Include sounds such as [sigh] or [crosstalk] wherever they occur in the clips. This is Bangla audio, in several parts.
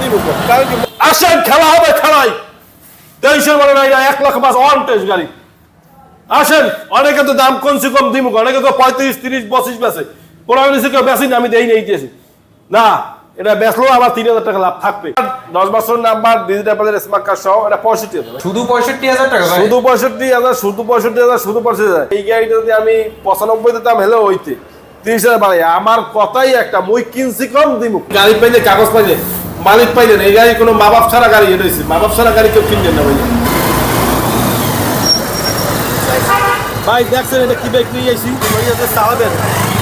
দিব আসেন খেলা হবে খেলাই তেইশের মানে নাই এক লাখ পাঁচ অন টেস্ট গাড়ি। আসেন অনেকে তো দাম কম দিব অনেকে তো পঁয়ত্রিশ তিরিশ বেছে কোনো আমি কেউ বেশি আমি দেই নেই দিয়েছি। না এটা বেচলেও আমার তিন হাজার টাকা লাভ থাকবে। দশ বছর নাম্বার ডিজিটাল স্মার্ট কার্ড সহ এটা পঁয়ষট্টি হাজার। শুধু পঁয়ষট্টি হাজার টাকা শুধু পঁয়ষট্টি হাজার শুধু পঁয়ষট্টি হাজার শুধু পঁয়ষট্টি হাজার। এই গাড়িটা যদি আমি পঁচানব্বই দিতাম হেলে হইতে। তিরিশ হাজার বাড়াই। আমার কথাই একটা মুই কিনছি কম দিব গাড়ি পাইলে কাগজ পাইলে। মালিক পাইলেন এই গাড়ি কোনো মা বাপ ছাড়া গাড়ি এটা হয়েছে মা বাপ ছাড়া গাড়ি কেউ কিনবেন না ভাই ভাই দেখছেন এটা কি বাইক নিয়ে আইছি? চালাবেন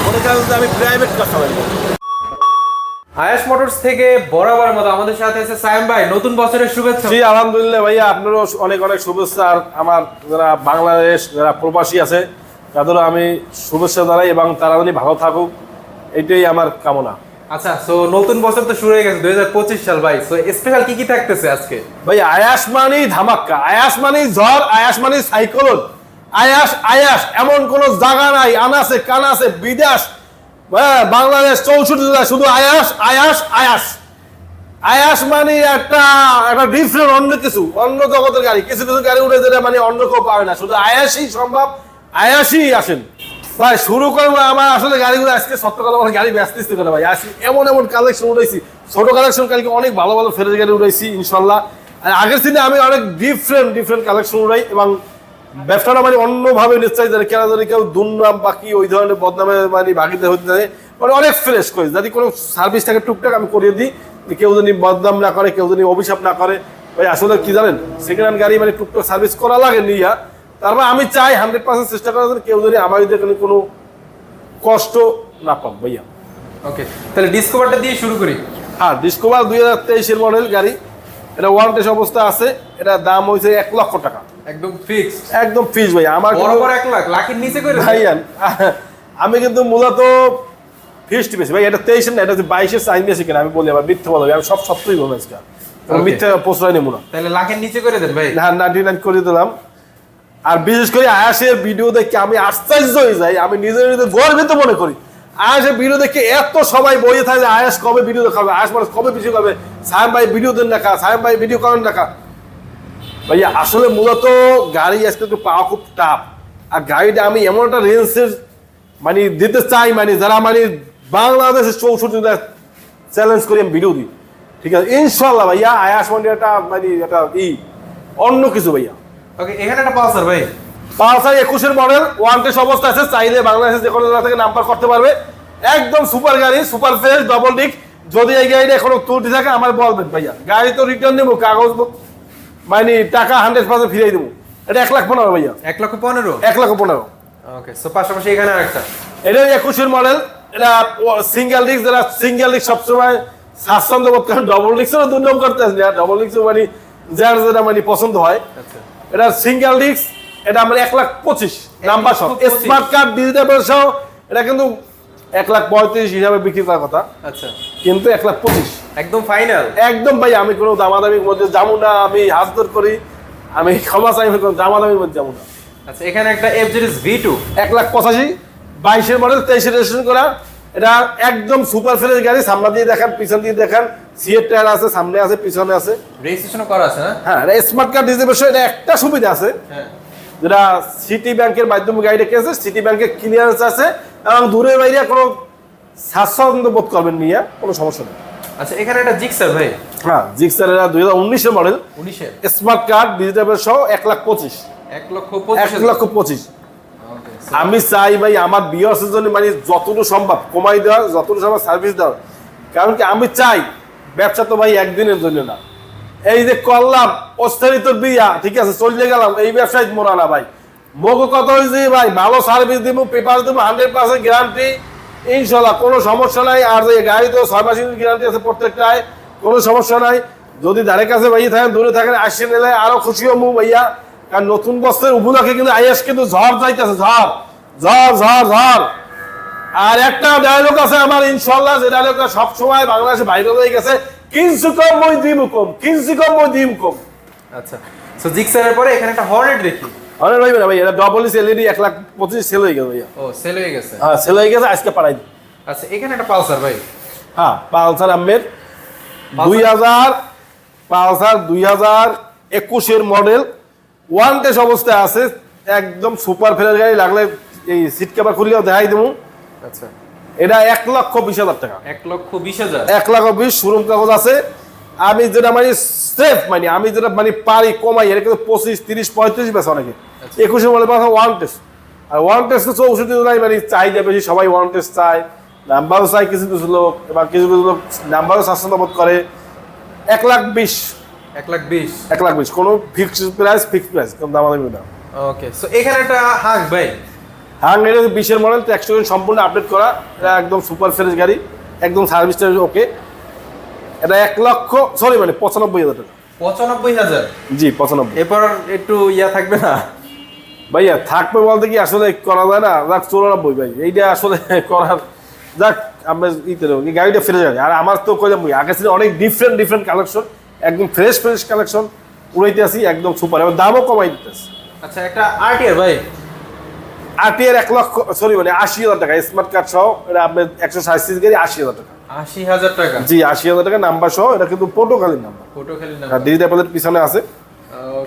মনে করেন আমি প্রাইভেট কার চালাই। আয়াস মোটরস থেকে বরাবর মতো আমাদের সাথে আছে সায়েম ভাই। নতুন বছরের শুভেচ্ছা। জি আলহামদুলিল্লাহ ভাইয়া আপনারও অনেক অনেক শুভেচ্ছা। আর আমার যারা বাংলাদেশ যারা প্রবাসী আছে তাদেরও আমি শুভেচ্ছা জানাই এবং তারা যদি ভালো থাকুক। এটাই আমার কামনা। আচ্ছা সো নতুন বছর তো শুরু হয়ে গেছে দুই পঁচিশ সাল ভাই। সো স্পেশাল কি কি থাকতেছে আজকে? ভাই আয়াস মানি ধামাক্কা আয়াস মানি ঝড় আয়াস মানি সাইক্লোন। আয়াস আয়াস এমন কোন জায়গা নাই আনাসে কানাসে বিদেশ হ্যাঁ, বাংলাদেশ চৌষট্টি জেলা শুধু আয়াস আয়াস আয়াস। আয়াস মানে একটা একটা ডিফারেন্ট অন্য কিছু অন্য জগতের গাড়ি। কিছু কিছু গাড়ি উঠে যেটা মানে অন্য কেউ পাবে না শুধু আয়াসই সম্ভব আয়াসই আসেন। ভাই, শুরু করব আমার আসলে গাড়িগুলো আজকে সত্য কথা বলে গাড়ি ব্যস্ত করে ভাই। আসি এমন এমন কালেকশন উঠেছি ছোট কালেকশন কালকে অনেক ভালো ভালো ফেরেজ গাড়ি উঠেছি ইনশাল্লাহ। আর আগের দিনে আমি অনেক ডিফারেন্ট ডিফারেন্ট কালেকশন উঠাই এবং ব্যবসাটা মানে অন্যভাবে নিশ্চয় যারা কেনা যদি কেউ দুর্নাম বাকি ওই ধরনের বদনামে মানে বাকিতে হতে যায় মানে অনেক ফ্রেশ করে। যদি কোনো সার্ভিস থাকে টুকটাক আমি করিয়ে দিই। কেউ যদি বদনাম না করে, কেউ যদি অভিশাপ না করে। ভাই, আসলে কি জানেন? সেকেন্ড হ্যান্ড গাড়ি মানে টুকটাক সার্ভিস করা লাগে নিয়া। তারপর আমি চাই হান্ড্রেড পার্সেন্ট চেষ্টা করার জন্য কেউ যদি আমার যদি কোনো কষ্ট না পান ভাইয়া। ওকে তাহলে ডিসকভারটা দিয়ে শুরু করি। হ্যাঁ ডিসকভার দুই হাজার তেইশের মডেল গাড়ি। এটা ওয়ারেন্টেজ অবস্থা আছে। এটা দাম হয়েছে এক লক্ষ টাকা। একদম ফিক্স একদম ফিস ভাই আমার বরাবর এক লাখ লাখের নিচে করে। ভাইয়ান আমি কিন্তু মূলত ফিস্ট বেশি। ভাই এটা তেইশের না এটা হচ্ছে বাইশের সাইন বেশি কিনা আমি বলি আবার মিথ্যে বলব আমি সব সত্যই বলব আজকে. মিথ্যে প্রশ্রয় নেব না। তাহলে লাখের নিচে করে দেন ভাই। হ্যাঁ নাইনটি নাইন করে দিলাম। আর বিশেষ করে আয়াসের ভিডিও দেখে আমি আশ্চর্য হয়ে যাই, আমি নিজের নিজে গর্বিত মনে করি। আয়াসের ভিডিও দেখে এত সবাই বইয়ে থাকে যে আয়াস কবে ভিডিও দেখাবে, আয়াস মানুষ কবে ভিডিও করবে সাহেব ভাই ভিডিও দেন দেখা সাহেব ভাই ভিডিও করেন দেখা ভাইয়া, আসলে মূলত গাড়ি আজকে একটু পাওয়া খুব টাফ আর গাড়িটা আমি এমন একটা রেঞ্জের মানে দিতে চাই মানে যারা মানে বাংলাদেশের চৌষট্টি চ্যালেঞ্জ করি আমি ভিডিও দিই। ঠিক আছে? ইনশাল্লাহ ভাইয়া, আয়াস মানে একটা মানে একটা ই। অন্য কিছু ভাইয়া। ওকে এখানে একটা পালসার ভাই। পালসার একুশের মডেল ওয়ান অবস্থা আছে। চাইলে বাংলাদেশের যে কোনো জায়গা থেকে নাম্বার করতে পারবে। একদম সুপার গাড়ি সুপার ফ্রেশ ডবল ডিক যদি এই গাড়িটা এখনও ত্রুটি থাকে আমার বলবেন ভাইয়া। গাড়ি তো রিটার্ন কাগজ মানে টাকা হান্ড্রেড পার্সেন্ট ফিরিয়ে দেবো। এটা এক লাখ পনেরো ভাইয়া। এক লক্ষ পনেরো? এক লক্ষ পনেরো। ওকে সো পাশাপাশি এখানে আরেকটা। এটা একুশের মডেল এটা সিঙ্গেল ডিস্ক যারা সিঙ্গেল ডিস্ক সবসময় স্বাচ্ছন্দ্য বোধ করেন ডবল ডিস্কেরও দুর্নাম করতে আসবে ডবল ডিস্ক মানে যার যেটা মানে পছন্দ হয়। আচ্ছা। এটা সিঙ্গেল ডিস্ক এটা আমরা এক লাখ পঁচিশ নাম্বার সহ স্মার্ট কার্ড ডিজিটাল সহ এটা কিন্তু এক লাখ পঁয়ত্রিশ হিসাবে বিক্রি করার কথা। আচ্ছা। কিন্তু এক লাখ পঁচিশ। একদম ফাইনাল একদম ভাই আমি কোনো দামাদামির মধ্যে যাব না আমি হাত করি আমি ক্ষমা চাই কোনো দামাদামির মধ্যে যাব না। আচ্ছা এখানে একটা এফ জিরিস ভি টু এক লাখ পঁচাশি বাইশের মডেল তেইশে রেজিস্ট্রেশন করা। এটা একদম সুপার ফ্রেশ গাড়ি সামনে দিয়ে দেখান পিছন দিয়ে দেখান। সিএর টায়ার আছে সামনে আছে পিছনে আছে। রেজিস্ট্রেশন করা আছে না? হ্যাঁ এটা স্মার্ট কার্ড ডিজিটাল এটা একটা সুবিধা আছে। হ্যাঁ। যেটা সিটি ব্যাংকের মাধ্যমে গাড়ি রেখেছে সিটি ব্যাংকের ক্লিয়ারেন্স আছে এবং দূরে বাইরে কোনো স্বাচ্ছন্দ্য বোধ করবেন নিয়ে কোনো সমস্যা নেই। আচ্ছা এখানে একটা জিক্সার ভাই। হ্যাঁ জিক্সার এরা দুই হাজার উনিশের মডেল উনিশের? স্মার্ট কার্ড ডিজিটাল সহ এক লাখ পঁচিশ। এক লক্ষ এক পঁচিশ লক্ষ পঁচিশ। আমি চাই ভাই আমার বিয়ার্সের জন্য মানে যতটুকু সম্ভব কমাই দেওয়ার যতটুকু সম্ভব সার্ভিস দেওয়ার। কারণ কি আমি চাই ব্যবসা তো ভাই একদিনের জন্য না। এই যে করলাম অস্থায়িত বিয়া, ঠিক আছে, চলে গেলাম, এই ব্যবসায় মোরা না ভাই। মগ কত হয়েছে ভাই, ভালো সার্ভিস দিব পেপার দিব হান্ড্রেড পার্সেন্ট গ্যারান্টি ইনশাল্লাহ, কোনো সমস্যা নাই। আর এই গাড়ি তো ছয় মাসের গ্যারান্টি আছে প্রত্যেকটায়, কোনো সমস্যা নাই। যদি ধারে কাছে ভাই থাকেন, দূরে থাকেন আসে নিলে আরও খুশি হব ভাইয়া। কারণ নতুন বস্ত্রের উপলক্ষে কিন্তু আইএস কিন্তু ঝড় যাইতেছে, ঝড় ঝড় ঝড় ঝড়। আর একটা ডায়লগ আছে আমার ইনশাল্লাহ যে ডায়লগটা সবসময় বাংলাদেশে ভাইরাল হয়ে গেছে। কিনসু কম মই দিম কম কিনসু কম মই দিম কম। আচ্ছা সো জিক্সারের পরে এখানে একটা হর্নেট দেখি। অনেক ভাই ভাই এটা ডবল ইস এলইডি এক লাখ পঁচিশ সেল হয়ে গেছে ভাইয়া। ও সেল হয়ে গেছে। হ্যাঁ সেল হয়ে গেছে আজকে দিই। আচ্ছা এখানে একটা পালসার ভাই। হ্যাঁ পালসার দুই হাজার পালসার দুই হাজার একুশের মডেল ওয়ান টেস্ট অবস্থায় আছে একদম সুপার ফ্রেশ গাড়ি লাগলে এই সিট কাভার খুললেও দেখাই দেবো আচ্ছা। এটা এক লক্ষ বিশ হাজার টাকা। এক লক্ষ বিশ হাজার? এক লাখ বিশ শোরুম কাগজ আছে। আমি যেটা মানে সেফ মানে আমি যেটা মানে পারি কমাই এটা কিন্তু পঁচিশ তিরিশ পঁয়ত্রিশ বেছে অনেকে একুশে মডেল পাশে ওয়ান টেস্ট আর ওয়ান টেস্ট তো চৌষট্টি নাই মানে চাহিদা বেশি সবাই ওয়ান টেস্ট চায়। নাম্বারও চায় কিছু কিছু লোক এবার কিছু কিছু লোক নাম্বারও স্বাচ্ছন্দ্য বোধ করে। এক লাখ বিশ। এক লাখ বিশ। এক লাখ বিশ কোনো ফিক্সড প্রাইস ফিক্সড প্রাইস কোনো দামাদামি না। ওকে সো এখানে একটা হাঁক ভাই। এটা বিশের মডেল তো একশো সম্পূর্ণ আপডেট করা এটা একদম সুপার ফ্রেশ গাড়ি একদম সার্ভিসটা ওকে এটা এক লক্ষ সরি মানে পঁচানব্বই হাজার টাকা। পঁচানব্বই হাজার? জি পঁচানব্বই। এরপর একটু ইয়া থাকবে না? ভাইয়া থাকবে বলতে কি আসলে করা যায় না? যাক চৌরানব্বই ভাই এইটা আসলে [laughs] করার যাক আমরা ইতে গাড়িটা ফ্রেশ গাড়ি। আর আমার তো কইলাম আগে ছিল অনেক ডিফারেন্ট ডিফারেন্ট কালেকশন একদম ফ্রেশ ফ্রেশ কালেকশন উড়াইতে আসি একদম সুপার এবং দামও কমাই দিতেছে। আচ্ছা একটা আরটিআর ভাই। আরটিআর এক লক্ষ সরি মানে আশি হাজার টাকা স্মার্ট কার্ড সহ এটা আপনার একশো সাঁত্রিশ গাড়ি আশি হাজার টাকা। আশি হাজার টাকা? জি আশি হাজার টাকা নাম্বার সহ এটা কিন্তু পর্তুগালি নাম্বার। ফটো খেলি না আর ডিজিটাল প্যালের পিছনে আছে.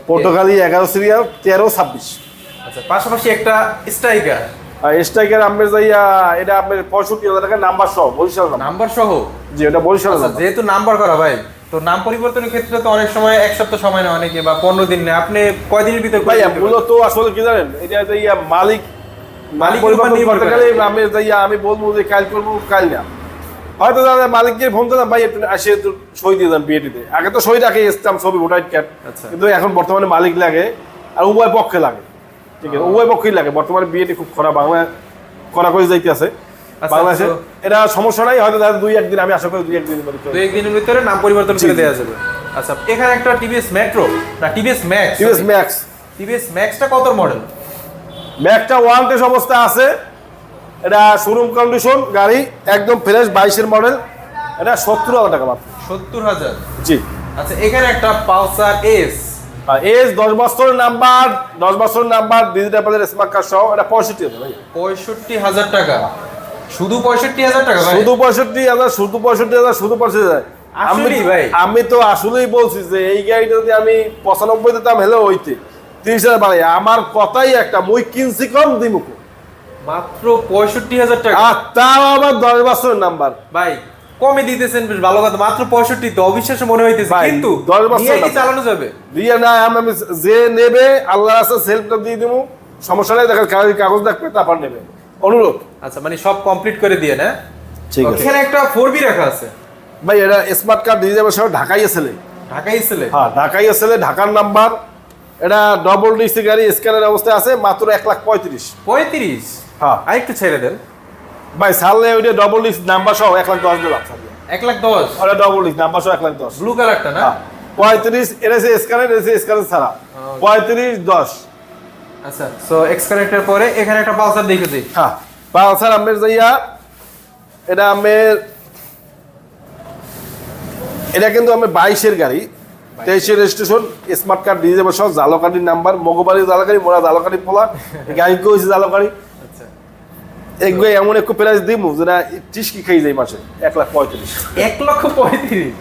পর্তুগালি এগারো সিরিয়াল তেরো ছাব্বিশ। আচ্ছা পাশাপাশি একটা স্ট্রাইকার। স্ট্রাইকার যাইয়া এটা আপনার পঁয়ষট্টি হাজার টাকা নাম্বার সহ বরিশাল নাম্বার। নাম্বার সহ? জি এটা বরিশাল আচ্ছা যেহেতু নাম্বার করা ভাই তো নাম পরিবর্তনের ক্ষেত্রে তো অনেক সময় এক সপ্তাহ সময় নেয় অনেকে বা পনেরো দিন নেয়। আপনি কয়দিনের ভিতর? মূলত আসলে কি জানেন এটা মালিক মালিকের উপর নির্ভর করে। আমি যাইয়া আমি বলব যে কাল করব কাল না। হয়তো দাদা মালিককে ফোন দিলাম ভাই একটু আসে সই দিয়ে দেন বিয়েটিতে আগে তো সই রাখে এসতাম ছবি ভোটার কার্ড আচ্ছা। কিন্তু এখন বর্তমানে মালিক লাগে আর উভয় পক্ষে লাগে। ঠিক আছে? উভয় পক্ষেই লাগে। বর্তমানে বিয়েটি খুব খরা বাংলা করা করে যাইতে আছে। আচ্ছা, বাংলাদেশে এটা সমস্যা নাই হয়তো দাদা দুই একদিন আমি আশা করি দুই একদিন মধ্যে করে দু একদিনের ভিতরে নাম পরিবর্তন করে দেওয়া যাবে। আচ্ছা এখানে একটা টিভিএস মেট্রো না TVS Max TVS Max TVS ম্যাক্সটা কত মডেল ম্যাকটা ওয়ান টেস্ট অবস্থা আছে। এটা শোরুম কন্ডিশন গাড়ি একদম ফ্রেশ বাইশের মডেল এটা সত্তর হাজার টাকা মাত্র। সত্তর হাজার? জি। আচ্ছা এখানে একটা পালসার এস। এজ দশ বছরের নাম্বার দশ বছরের নাম্বার ডিজিটাল প্যালের স্মার্ট কার্ড সহ এটা পঁয়ষট্টি হাজার ভাই। পঁয়ষট্টি হাজার টাকা। শুধু পঁয়ষট্টি হাজার টাকা শুধু পঁয়ষট্টি হাজার শুধু পঁয়ষট্টি হাজার শুধু পঁয়ষট্টি হাজার। আমি ভাই? আমি তো আসলেই বলছি যে এই গাড়িটা যদি আমি পঁচানব্বই দিতাম হেলে হইতে। তিরিশ হাজার বাড়াই আমার কথাই একটা মুই কিনছি কম দিমুকু মাত্র পঁয়ষট্টি হাজার টাকা। আর তাও আবার দশ বছরের নাম্বার। ভাই কমে দিতেছেন বেশ ভালো কথা মাত্র পঁয়ষট্টি তো অবিশ্বাস্য মনে হইতেছে। কিন্তু দশ বছর। চালানো যাবে? দিয়ে না আমি যে নেবে আল্লাহ আছে সেলফটা দিয়ে দেবো সমস্যা নেই দেখা কাগজ দেখবে তারপর নেবে। অনুরোধ। আচ্ছা মানে সব কমপ্লিট করে দিয়ে না? ঠিক Okay. এখানে একটা ফোর বি রাখা আছে। ভাই এটা স্মার্ট কার্ড দিয়ে যাবে সব ঢাকাই এসেলে ঢাকাই ছেলে হ্যাঁ ঢাকাই এসেলে ঢাকার নাম্বার। এটা ডবল ডিসি গাড়ি স্ক্যানের অবস্থায় আছে মাত্র এক লাখ পঁয়ত্রিশ। পঁয়ত্রিশ? হ্যাঁ। আর একটু ছেড়ে দেন। ভাই সারলে ওইটা ডবল ডিস নাম্বার সহ এক লাখ দশ দিলাম। এক লাখ দশ? ওটা ডবল ডিস নাম্বার সহ এক লাখ দশ। ব্লু কালারটা না? হ্যাঁ। পঁয়ত্রিশ এটা সে স্ক্যানের এটা স্ক্যানের ছাড়া। পঁয়ত্রিশ দশ। আচ্ছা সো এক্স কানেক্টের পরে এখানে একটা পালসার দেখে দিই। হ্যাঁ। পালসার আমের যাইয়া এটা আমের এটা কিন্তু আমি বাইশের গাড়ি। তেইশের রেজিস্ট্রেশন স্মার্ট কার্ড দিয়ে যাবে সব জালকাঠির নাম্বার মগবাড়ি জালকারি মোড়া জালকারি পোলা গাড়ি কইছে জালকারি আচ্ছা। এমন একটু প্রাইস দিব যেটা টিসকি খাই যায় মাসে এক লাখ পঁয়ত্রিশ। এক লক্ষ পঁয়ত্রিশ?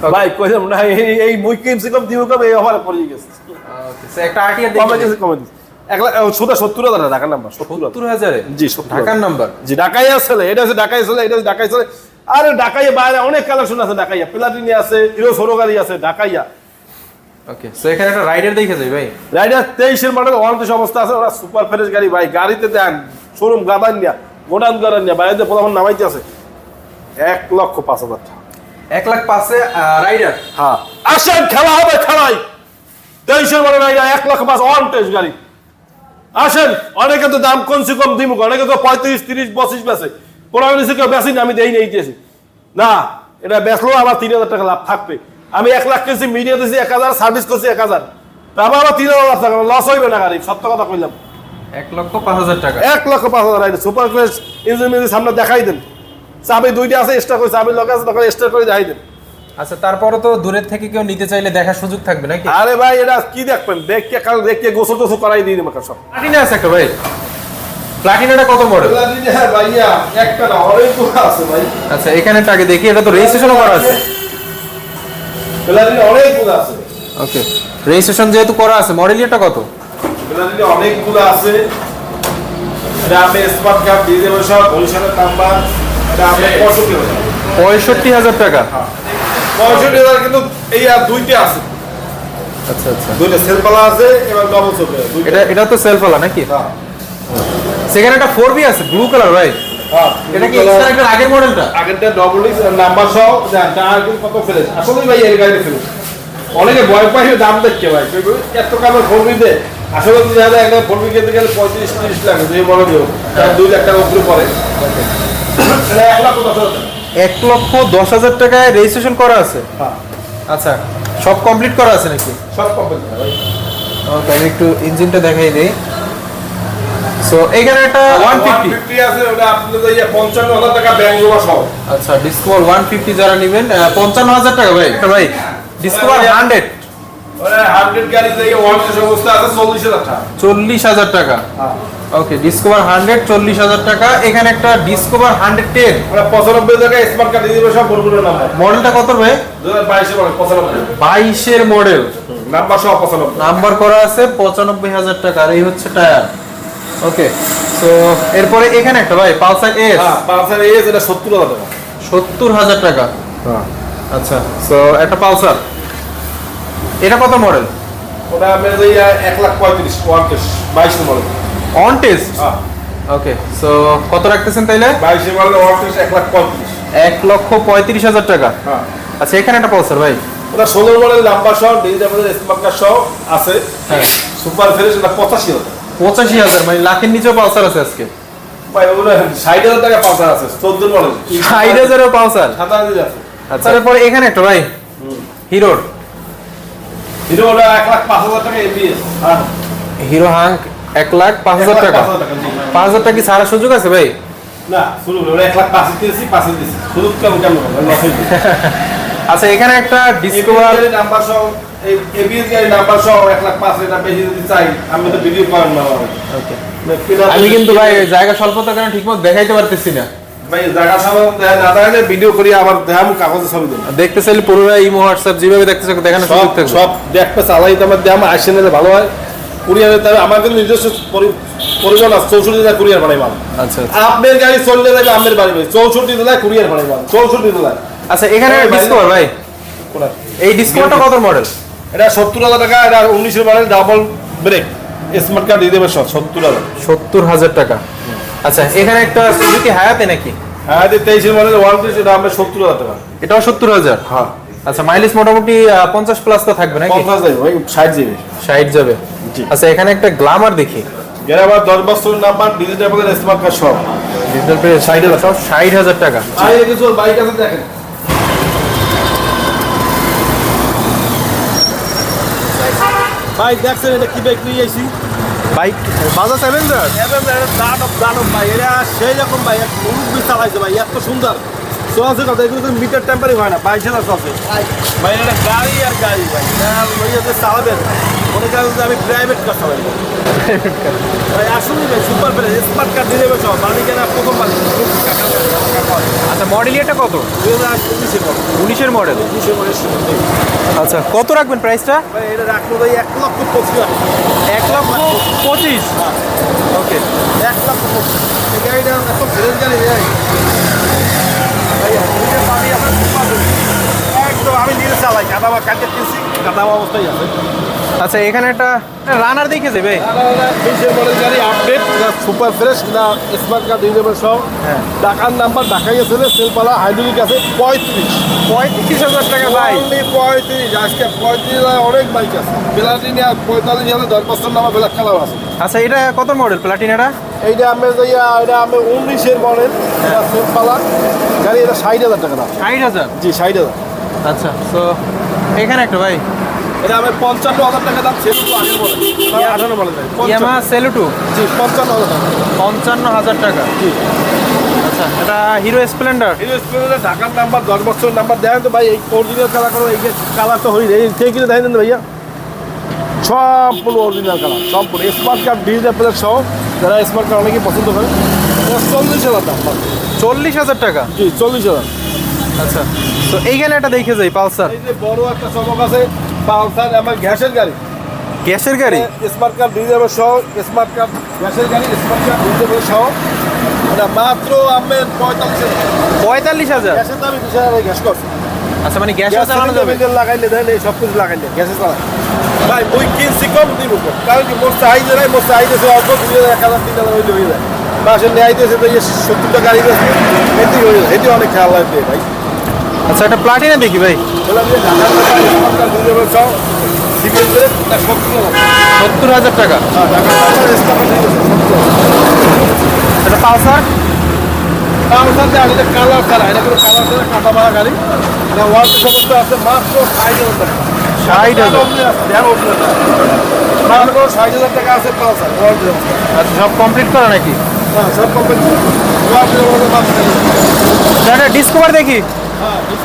[laughs] ভাই কইলাম না এই এই মুই কিনছি কম দিব কম এই অফারে পড়ে গেছে। একটা কমে গেছে কমে দিচ্ছে এক লাখ সুদা সত্তর হাজার ঢাকার নাম্বার সত্তর হাজার। জি, 70,000 ঢাকার নাম্বার জি ঢাকাই আসলে এটা আছে ঢাকাই আসলে এটা আছে ঢাকাই আসলে আরে ঢাকাইয়া বাইরে অনেক কালেকশন আছে ঢাকাইয়া। প্লাটিনি আছে হিরো সরো গাড়ি আছে ঢাকাইয়া। ওকে সো এখানে একটা রাইডার দেখে যাই ভাই। রাইডার তেইশের মডেল ওয়ারেন্টি অবস্থা আছে ওরা সুপার ফ্রেশ গাড়ি ভাই। গাড়িতে দেন শোরুম গাদান নিয়া গোডাউন গাদান নিয়া বাইরে প্রথম নামাইতে আছে। এক লক্ষ পাঁচ হাজার টাকা। এক লাখ পাঁচে রাইডার হ্যাঁ। আসেন খেলা হবে খেলাই। তেইশের মডেল রাইডার এক লক্ষ পাঁচ ওয়ান টেস্ট গাড়ি। আসেন অনেকে তো দাম কমসে কম দিব অনেকে তো পঁয়ত্রিশ তিরিশ পঁচিশ বেছে পনেরো নিচে কেউ বেশি না আমি দেই নেই দিয়েছি। না এটা বেচলেও আমার তিন হাজার টাকা লাভ থাকবে। আমি এক লাখ কেজি মিডিয়া দিয়েছি এক হাজার সার্ভিস করছি এক হাজার। তারপর আমার তিন হাজার লাভ থাকবে লস হইবে না গাড়ি সত্য কথা কইলাম। এক লক্ষ পাঁচ হাজার টাকা। এক লক্ষ পাঁচ হাজার সুপার ফ্রেশ ইঞ্জিন মিঞ্জিন সামনে দেখাই দেন। চাবি দুইটা আছে এক্সট্রা করে চাবি লগে আছে তখন এক্সট্রা করে দেখাই দেন। আচ্ছা তারপরে তো দূরের থেকে কেউ নিতে চাইলে দেখার সুযোগ থাকবে নাকি? আরে ভাই এটা কি দেখবেন? দেখকে কাল দেখকে গোসল টোসল করাই দিয়ে দেবো সব। প্লাটিনা আছে একটা ভাই। প্লাটিনাটা কত মডেল ভাইয়া একটা না অনেকগুলো আছে ভাই। আচ্ছা এখানে আগে দেখি এটা তো রেজিস্ট্রেশনও করা আছে। বেলারিনে অনেকগুলো আছে। ওকে রেজিস্ট্রেশন যেহেতু করা আছে মডেল ইয়ারটা কত? বেলারিনে অনেকগুলো আছে। এটা আপনি স্মার্ট কার্ড দিয়ে দেবেন সব বরিশালের নাম্বার এটা আপনি পঁয়ষট্টি হাজার। পঁয়ষট্টি হাজার টাকা। পঁয়ষট্টি হাজার কিন্তু এই আর দুইটা আছে। আচ্ছা আচ্ছা। দুইটা সেলপালা আছে এবং ডবল এটা এটা তো সেলফ আলা নাকি? হ্যাঁ। সেখানে একটা ফোর বি আছে ব্লু কালার ভাই এটা কি এক্সট্রা আগের মডেলটা আগেরটা ডবল নাম্বার সহ দেন কত ফেলে আসলে ভাই এর গাড়ি ফেলে অনেকে ভয় পাই দাম দেখছে ভাই। কেউ কেউ এত কামে ফোন দিতে আসলে তুমি দেখা যায় একটা ফোন কিনতে গেলে পঁয়ত্রিশ তিরিশ লাগে যে বড় দিও দুই লাখ টাকা উপরে পড়ে। এক লাখ দশ হাজার। এক লক্ষ দশ হাজার টাকায় রেজিস্ট্রেশন করা আছে? হ্যাঁ। আচ্ছা সব কমপ্লিট করা আছে নাকি? সব ওকে আমি একটু ইঞ্জিনটা দেখাই দিই। সো এখানে একটা ওয়ান ফিফটি 150 আছে ওটা আপনাদের এই পঞ্চান্ন হাজার টাকা ব্যাংক জমা সহ। আচ্ছা ডিসকভার ওয়ান ফিফটি যারা নেবেন পঞ্চান্ন হাজার টাকা ভাই। এটা ভাই ডিসকভার হান্ড্রেড ওটা হান্ড্রেড গাড়িতে এই ওয়ান অবস্থা আছে চল্লিশ হাজার টাকা। চল্লিশ হাজার টাকা। হ্যাঁ। ওকে ডিসকভার হান্ড্রেড চল্লিশ হাজার টাকা। এখানে একটা ডিসকভার হান্ড্রেড টেন ওটা পঁচানব্বই টাকা স্মার্ট কার্ড দিয়ে দেবে সব বরগুলোর নাম্বার মডেলটা কত ভাই? দু হাজার বাইশে পড়ে পঁচানব্বই। বাইশের মডেল নাম্বার সহ পঁচানব্বই। নাম্বার করা আছে পঁচানব্বই হাজার টাকা আর এই হচ্ছে টায়ার ওকে সো এরপরে এখানে একটা ভাই পালসার এস হ্যাঁ পালসার এস এটা সত্তর হাজার টাকা। সত্তর হাজার টাকা? হ্যাঁ। আচ্ছা সো একটা পালসার। এটা কত মডেল ওটা আপনার ওই এক লাখ পঁয়ত্রিশ ওয়ার্কেশ বাইশে মডেল অন টেস্ট হ্যাঁ। ওকে সো কত রাখতেছেন তাইলে? বাইশে মডেল ওয়ার্কেশ এক লাখ পঁয়ত্রিশ। এক লক্ষ পঁয়ত্রিশ হাজার টাকা। হ্যাঁ। আচ্ছা এখানে একটা পালসার ভাই। ওটা ষোলো মডেল নাম্বার সহ ডিজিটাল স্মার্ট কার্ড সহ আছে। হ্যাঁ। সুপার ফ্রেশ এটা পঁচাশি হাজার পঁচাশি হাজার মানে লাখের নিচেও পালসার আছে আজকে। ভাই ওগুলো ষাট হাজার টাকা পালসার আছে চোদ্দ মডেল। ষাট হাজারও পালসার? সাতাশ হাজার আছে। আচ্ছা এখানে একটা ভাই। হিরোর হিরো। ওটা এক লাখ পাঁচ হাজার টাকা হ্যাঁ। হিরো হাঙ্ক এক লাখ পাঁচ হাজার টাকা। পাঁচ হাজার টাকা কি সারা সুযোগ আছে ভাই? না শুরু করে এক লাখ পাঁচে দিয়েছি পাঁচে দিয়েছি। শুরু কেমন কেমন হয়ে আচ্ছা এখানে একটা ডিসকভার নাম্বার সহ এবিএস গাড়ির নাম্বার সহ এক লাখ পাঁচ এটা বেশি যদি চাই আমি তো ভিডিও করেন না আমার। আমি কিন্তু ভাই জায়গা স্বল্পতার কারণে ঠিকমতো দেখাইতে পারতেছি না। ভাই জায়গা সামনে না দেখালে ভিডিও করি আবার দেখাম কাগজে ছবি দেবো দেখতে চাইলে পুরোটা ইমো হোয়াটসঅ্যাপ যেভাবে দেখতে চাই সব সুযোগ থাকবে। সব দেখতে চালাই তো আমার দেখাম আসে নিলে ভালো হয়। কুরিয়ারে আমার নিজস্ব আছে চৌষট্টি জেলায় কুরিয়ার বানাই মাল। আচ্ছা আচ্ছা। আপনার গাড়ি চললে যাবে আপনার বাড়ি বাড়ি চৌষট্টি জেলায় কুরিয়ার বানাই মাল চৌষট্টি জেলায়। আচ্ছা এখানে ভাই, ডিসকভার ভাই? এই ডিসকভারটা কত মডেল এটা সত্তর হাজার টাকা এটা উনিশের model double brake smart card দিয়ে দেবে সব সত্তর হাজার। সত্তর হাজার টাকা। আচ্ছা এখানে একটা সুজুকি হায়াতে নাকি? হ্যাঁ যে তেইশের মডেল ওয়ান পিস এটা আমরা সত্তর হাজার টাকা। এটাও সত্তর হাজার? হ্যাঁ। আচ্ছা মাইলেজ মোটামুটি পঞ্চাশ প্লাস তো থাকবে নাকি? পঞ্চাশ যাবে ভাই ষাট যাবে। ষাট যাবে। আচ্ছা এখানে একটা গ্লামার দেখি। আবার দশ বছরের নাম্বার ডিজিটাল স্মার্ট কার্ড সব। ডিজিটাল ষাট হাজার সব ষাট হাজার টাকা। বাইক আছে দেখেন। ভাই দেখছেন এটা কি বাইক নিয়ে আইছি বাইক বাজাজ অ্যাভেঞ্জার দানব দানব ভাই এরা সেই রকম ভাই মুরব্বী চালাইছে ভাই এত সুন্দর। চলছে কথা এগুলো তো মিটার টেম্পারিং হয় না বাইশ হাজার চলছে ভাই এটা গাড়ি আর গাড়ি ভাই এটা লইয়া চালাবেন। মনে করেন যে আমি প্রাইভেট কার চালাই ভাই আসুন ভাই সুপার প্লেন স্মার্ট কার্ড দিয়ে দেবে সব। মালিকেরা প্রথম মালিক। আচ্ছা মডেল এটা কত? দুই হাজার উনিশে কত উনিশের মডেল উনিশে মনে আচ্ছা কত রাখবেন প্রাইসটা ভাই এটা ভাই এক লক্ষ পঁচিশ হাজার। এক লক্ষ পঁচিশ? ওকে এক লক্ষ পঁচিশ। এই গাড়িটা এত গাড়ি ভাই। একদম আমি নিজে চালাই কাদা কাটে কিনছি কাদা অবস্থায় আছে। আচ্ছা এখানে একটা রানার দেখে যাবে। বিশের মডেল গাড়ি আপডেট সুপার ফ্রেশ না স্মার্ট কার্ড দেবে সব। হ্যাঁ। ঢাকার নাম্বার ঢাকায় গেছে সেলপালা হাইড্রোলিক আছে পঁয়ত্রিশ। পঁয়ত্রিশ হাজার টাকা ভাই। পঁয়ত্রিশ আজকে পঁয়ত্রিশ হাজার অনেক বাইক আছে। বেলাটিনি আর পঁয়তাল্লিশ হাজার দশ বছর নামা বেলা কালার আছে। আচ্ছা এটা কত মডেল প্লাটিনাটা এইটা আমি যাইয়া এটা আমি উনিশের মডেল সেলপালা গাড়ি এটা ষাট হাজার টাকা দাম। ষাট হাজার? জি ষাট হাজার। আচ্ছা তো এখানে একটা ভাই। এটা আমি পঞ্চান্ন হাজার টাকা দাম তো আগের মডেল আঠারো মডেল ইয়ামা সেলুটু জি পঞ্চান্ন হাজার টাকা। পঞ্চান্ন হাজার টাকা? জি। আচ্ছা এটা হিরো স্প্লেন্ডার? হিরো স্প্লেন্ডার ঢাকার নাম্বার দশ বছর নাম্বার দেখেন তো ভাই এই অরিজিনাল কালার করো এই কালার তো হই এই কে কিনে দেখেন ভাইয়া। সম্পূর্ণ অরিজিনাল কালার সম্পূর্ণ। স্মার্ট কার্ড ডিজিটাল প্লেট সহ যারা স্মার্ট কার্ড অনেকেই পছন্দ করে। চল্লিশ হাজার দাম চল্লিশ হাজার টাকা? জি চল্লিশ হাজার। আচ্ছা তো এইখানে একটা দেখে যাই পালসার। এই যে বড় একটা চমক আছে পালসার আমার গ্যাসের গাড়ি। গ্যাসের গাড়ি? স্মার্ট কার্ড ডিজেবল সহ স্মার্ট কার্ড গ্যাসের গাড়ি স্মার্ট কার্ড ডিজেবল সহ। এটা মাত্র আমের পঁয়তাল্লিশ পঁয়তাল্লিশ হাজার? গ্যাসের দামই বিশ হাজার গ্যাস করছে। আচ্ছা মানে গ্যাস চালানো যাবে? লাগাইলে এই সব কিছু লাগাইলে। গ্যাসে চালাই ভাই মুই কিনছি কম দিব। কারণ কি মোর চাহিদা নাই মোর চাহিদা আছে অল্প দুই হাজার এক হাজার তিন হাজার হইলে হয়ে যায় মাসে নেয় তো এই সত্তরটা গাড়ি গেছে এটি হয়ে যায় এটি অনেক খেয়াল লাগবে ভাই। আচ্ছা একটা প্লাটিনা দেখি ভাই? এটা সত্তর হাজার টাকা। এটা পালসার? আসলে কালার ছাড়া এটা কোনো কালার ছাড়া কাটা মারা গাড়ি। এটা সমস্ত আছে মাত্র ষাট হাজার টাকা। ষাট হাজার। ষাট টাকা আছে পালসার আচ্ছা সব কমপ্লিট করা নাকি? হ্যাঁ সব একটা ডিসকভার দেখি।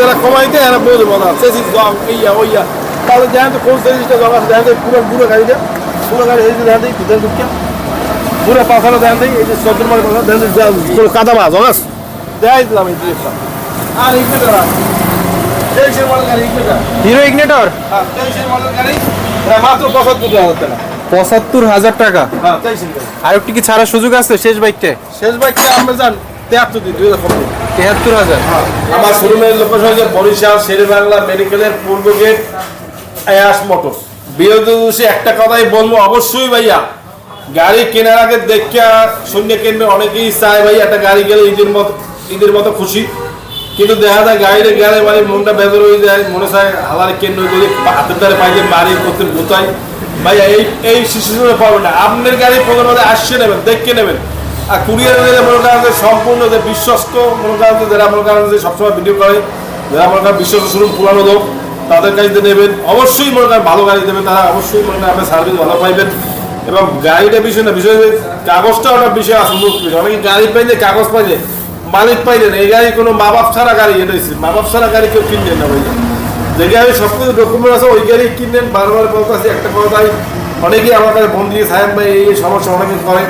যারা কমাইতে, এরা বলতে বলা, চেঁচি জব, ইয়া, ওইয়া। তাহলে দেখেন তো কোন চেঁচিসটা আছে, দেখেন পুরো পুরো গাড়িটা, পুরো গাড়ি এই যে দেখেন ভিতরে ঢুকিয়া। পুরো পাখানো দিই এই যে পুরো কাদা মাছ অনাস দেখাই দিলাম এই জিনিসটা। আর ইগনেটার হিরো ইগনেটর? হ্যাঁ মাত্র পঁচাত্তর হাজার টাকা। পঁচাত্তর হাজার টাকা? হ্যাঁ আর একটু কি ছাড়ার সুযোগ আছে শেষ বাইকটা? শেষ বাইকটা আমরা যান তেহাত্তর দিন দুই হাজার তেহাত্তর হাজার। আমার শোরুমের লোকেশন হচ্ছে বরিশাল, শেরেবাংলা, মেডিকেলের পূর্ব গেট আয়াস মোটরস। বিরোধী একটা কথাই বলব, অবশ্যই ভাইয়া, গাড়ি কেনার আগে দেখে শূন্য কিনবে, অনেকেই চায় ভাই একটা গাড়ি গেলে ঈদের মতো ঈদের মতো খুশি। কিন্তু দেখা যায় গাড়িতে গেলে মানে মনটা বেদর হয়ে যায়, মনে চায় হালার কেন্দ্র যদি হাতের দ্বারা পাইলে বাড়ি করতে গোতাই ভাই এই এই সিচুয়েশনে পাবেন না। আপনার গাড়ি প্রথমে আসছে নেবেন, দেখে নেবেন। আর কুরিয়ার দিলে মনে করেন যে সম্পূর্ণ যে বিশ্বস্ত, মনে করেন যে যারা মনে করেন যে সবসময় ভিডিও করে, যারা মনে করেন বিশ্বস্ত শুরু পুরানো লোক, তাদের কাছে নেবেন। অবশ্যই মনে করেন ভালো গাড়ি দেবেন তারা, অবশ্যই মনে করেন আপনার সার্ভিস ভালো পাইবেন। এবং গাড়িটা বিষয় না, বিষয় কাগজটা ওটা বিষয় বিষয় অনেকে গাড়ি পাইলে কাগজ পাইলে, মালিক পাইলেন এই গাড়ি কোনো মা বাপ ছাড়া গাড়ি এটা মা বাপ ছাড়া গাড়ি কেউ কিনলেন না ভাইয়া যে গাড়ি সব কিছু ডকুমেন্ট আছে, ওই গাড়ি কিনলেন, বারবার বলতেছি, একটা কথাই অনেকেই আমার কাছে ফোন দিয়ে সাহেব ভাই এই সমস্যা অনেকে করে।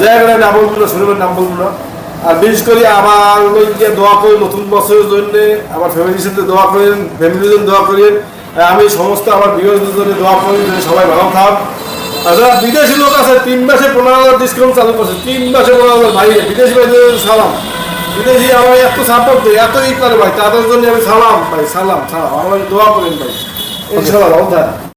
জায়গাটা নাম বলব না, শরীরের নাম বলব না। আর বিশেষ করে আমার লোককে দোয়া করি, নতুন বছরের জন্য, আমার ফ্যামিলির সাথে দোয়া করেন ফ্যামিলির জন্য দোয়া করেন। আমি সমস্ত আমার বিরোধীদের জন্য দোয়া করি সবাই ভালো থাক। আর যারা বিদেশি লোক আছে, তিন মাসে পনেরো হাজার ডিসকাউন্ট চালু করছে, তিন মাসে পনেরো হাজার ভাই বিদেশি ভাইদের সালাম। বিদেশি আমার এত সাপোর্ট দেয় এত ই করে ভাই, তাদের জন্য আমি সালাম, ভাই, সালাম সালাম। আমার দোয়া করেন ভাই। ইনশাল্লাহ ভালো